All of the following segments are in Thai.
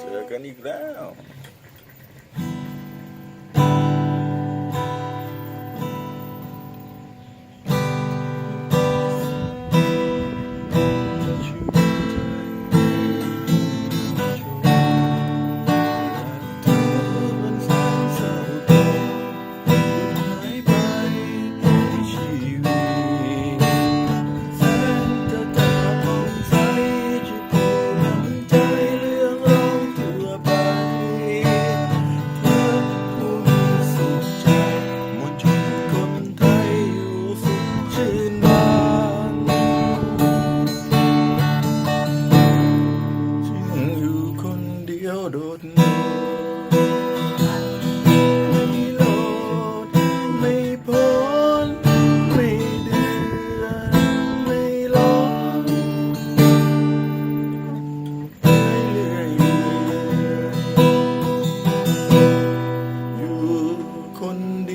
เจอกันอีกแล้ว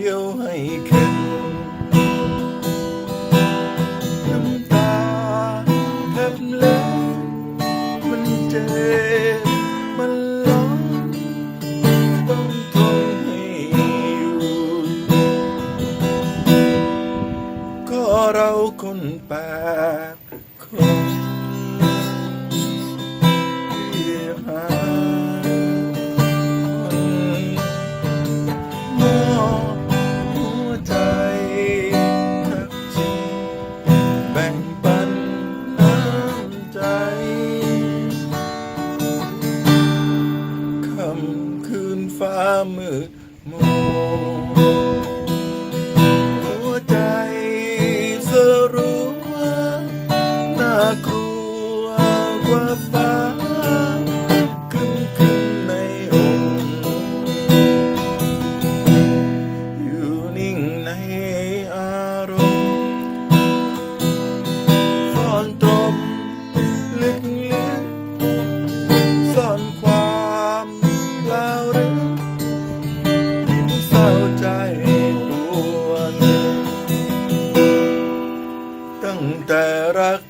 ลี้ยวให้ขึ้นน้ำตาแทบเล็มันเจ็บมันร้อนต้องทนให้อยู่ก็เราคนแปลกคนที่หา ฟ้ามืดมัวหัวใจจะรู้ว่าน่ากลัว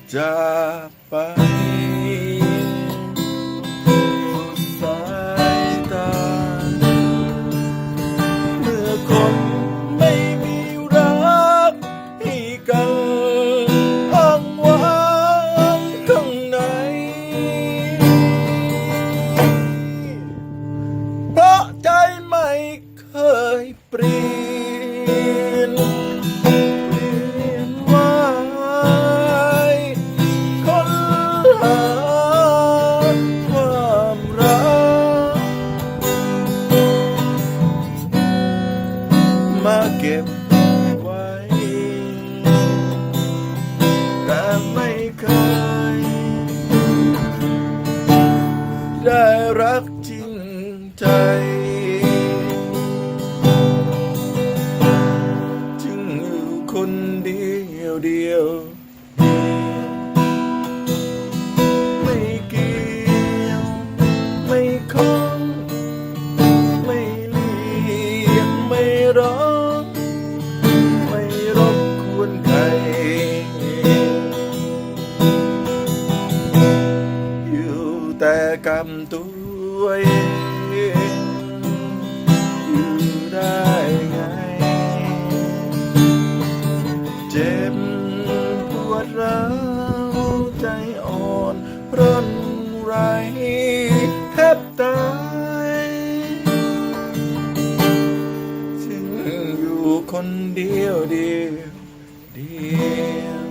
Just กรรมตัวเองอยู่ได้ไง เจ็บปวดร้าวใจอ่อนร่นไรแทบตายถึงอยู่คนเดียวเดียวเดียว